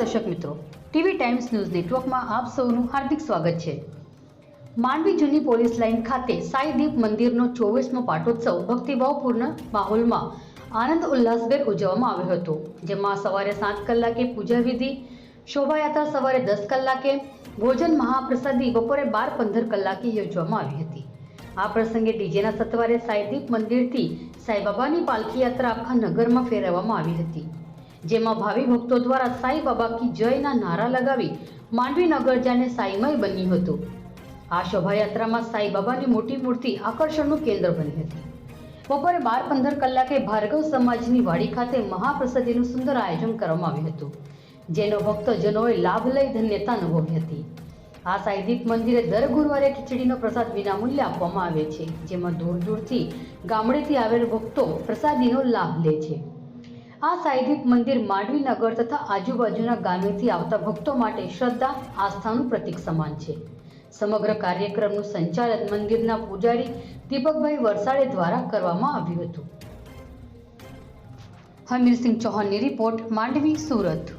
દર્શક મિત્રો, TV times news નેટવર્કમાં આપ સૌનું હાર્દિક સ્વાગત છે. માંડવી જૂની પોલીસ લાઇન ખાતે સાઈદીપ મંદિરનો ચોવીસમો પાટોત્સવ ભક્તિભાવપૂર્ણ માહોલમાં આનંદ ઉલ્લાસભેર ઉજવવામાં આવ્યો હતો, જેમાં સવારે સાત કલાકે પૂજા વિધિ, શોભાયાત્રા સવારે દસ કલાકે, ભોજન મહાપ્રસાદી બપોરે બાર પંદર કલાકે યોજવામાં આવી હતી. આ પ્રસંગે ડીજેના સત્વારે સાઈદીપ મંદિરથી સાઈબાબાની પાલખી યાત્રા આખા નગરમાં ફેરવવામાં આવી હતી. જેમાં ભાવિ ભક્તો દ્વારા સાઈ બાબા કી જયના નારા લગાવી માંડવી નગર જાને સાઈમય બન્યું હતું. આ શોભાયાત્રામાં સાઈ બાબાની મોટી મૂર્તિ આકર્ષણનું કેન્દ્ર બની હતી. બપોરે બાર પંદર કલાકે ભાર્ગવ સમાજની વાડી ખાતે મહાપ્રસાદીનું સુંદર આયોજન કરવામાં આવ્યું હતું, જેનો ભક્તજનોએ લાભ લઈ ધન્યતા અનુભવી હતી. આ સાઈદીપ મંદિરે દર ગુરુવારે ખીચડીનો પ્રસાદ વિનામૂલ્યે આપવામાં આવે છે, જેમાં દૂર દૂરથી ગામડેથી આવેલ ભક્તો પ્રસાદીનો લાભ લે છે. આ સાઈદીપ મંદિર માંડવી નગર તથા આજુબાજુના ગામેથી આવતા ભક્તો માટે શ્રદ્ધા, આસ્થાનું પ્રતીક સમાન છે. સમગ્ર કાર્યક્રમનું સંચાલન મંદિરના પૂજારી દીપકભાઈ વરસાડે દ્વારા કરવામાં આવ્યું હતું. હમીરસિંહ ચૌહાણની રિપોર્ટ, માંડવી, સુરત.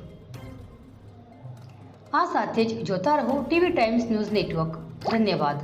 આ સાથે જ જોતા રહો ટીવી ટાઈમ્સ ન્યૂઝ નેટવર્ક. ધન્યવાદ.